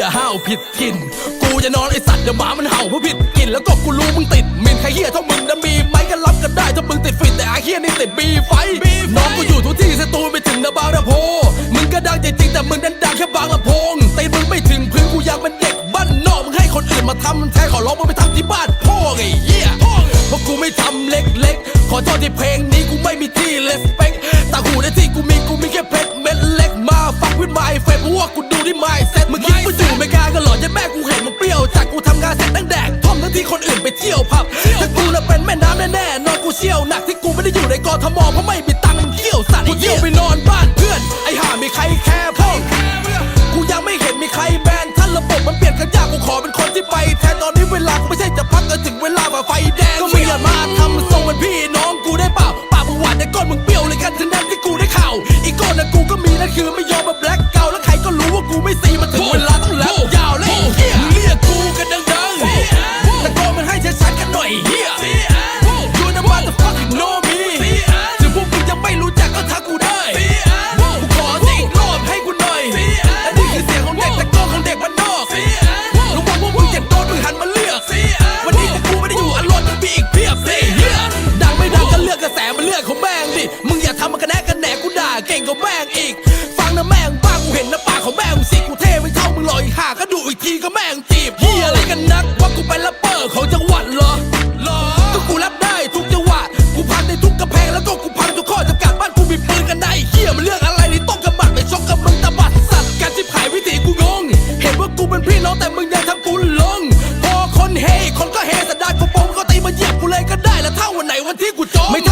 ย่าห้าวผิดถิ่นกูจะนอนไอสัตว์เดี๋ยวหมามันเห่าเพราะผิดกลิ่นแล้วก็กูรู้มึงติดมินใครเฮียเท่ามึงนะมีไหมก็รับกันได้ถ้ามึงติดฟิตแต่ไอเฮียนี่ติดบีไฟน้องกูอยู่ทุกที่สตูลไปถึงนะบางระโพ มึงก็ดังจริงแต่มึงนั้นดังแค่บางลำโพงตีมึงไม่ถึงพื้นกูยังเป็นเด็กบ้านนอกมึงให้คนอื่นมาทำแทนขอร้องมึงไปทำที่บ้านพ่อไงเหี้ยเพราะกูไม่ทำเล็กๆขอโทษที่เพลงนี้กูไม่มีที่เลสเปกแต่หูในที่กูมีกูมีแค่เพชรเม็ดเล็กมา ฟักวิดไมเฟเพราะว่ากูดูที่ไมเซ็ตมึงคิดกูอยู่ไม่กล้าก็หลอนยันแม่กูเห็นมึงเปรี้ยวจากกูทำงานเสร็จตั้งแดกท่อมทั้งที่คนอื่นไปเที่ยวผับแต่กูน่ะเป็นแม่น้ำแน่ๆนอนกูเชี่ยวหนักที่กูไม่ได้อยู่ในกทมเพราะไม่มีตังค์มึงเที่ยวสัตว์กูเที่ยวไปนอนบ้านเพื่อนไอ้ห่ามีใครแคร์พ่อกูยังไม่เห็นมีใครแบนท่านระบบมันเปลี่ยนกันยากกูขอเป็นคนที่ไปแทนตอนนี้เวลากูไม่ใช่จะพักก็ถึงเวลามาไฟแดง เก่งกว่าแม่งอีก ฟังนะแม่งบ้างกูเห็นนะปากของแม่งสิกูเท่ไม่เท่ามึงหรอกอีกห่าก็ดูอีกทีก็แม่งจีบเฮียอะไรกันนักว่ากูเป็นแรปเปอร์ของจังหวัดเหรอก็กูรับได้ทุกจังหวะกูพังในทุกกระแพงแล้วก็กูพังทุกข้อจำกัดบ้านกูมีปืนกันได้เฮียมันเรื่องอะไรนี่ต้องกำบัดไปชกกับมึงตะบัดสัตว์การที่ผายวิธีกูงง เห็นว่ากูเป็นพี่น้องแต่มึงยังทำกูลงพอคนเฮคนก็เฮสันดานกูปมก็ตีมาเหยียบกูเลยก็ได้แล้วเท่าวันไหนวันที่กูจมไ